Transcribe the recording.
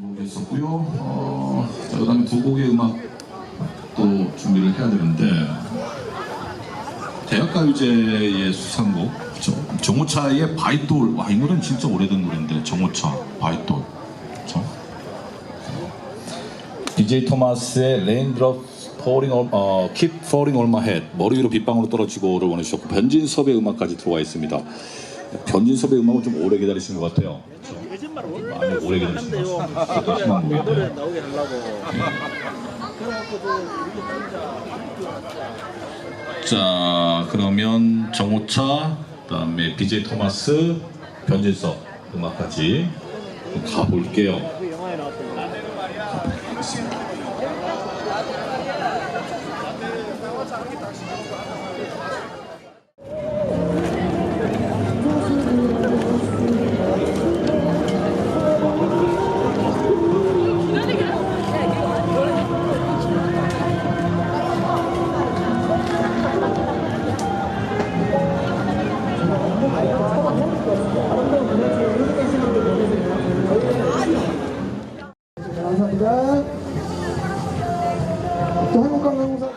곡이었었고요. 어, 자, 그다음에 두 곡의 음악 또 준비를 해야 되는데 대학가요제의 수상곡 그쵸? 정호차의 바이돌 와이 노래는 진짜 오래된 노래인데 정호차 바이돌 그쵸? DJ 토마스의 Raindrops Falling on, 어, Keep Falling on My Head 머리 위로 빗방울로 떨어지고를 원해주셨고 변진섭의 음악까지 들어와 있습니다. 변진섭의 음악은 좀 오래 기다리신 것 같아요. 많이 오래 기다리신 것 같아요. 노래. 나오게 하려고. 자 그러면 정호차 그다음에 BJ 토마스 변진섭 음악까지 좀 가볼게요. 나왔 감사합니다. 또 한국관광공사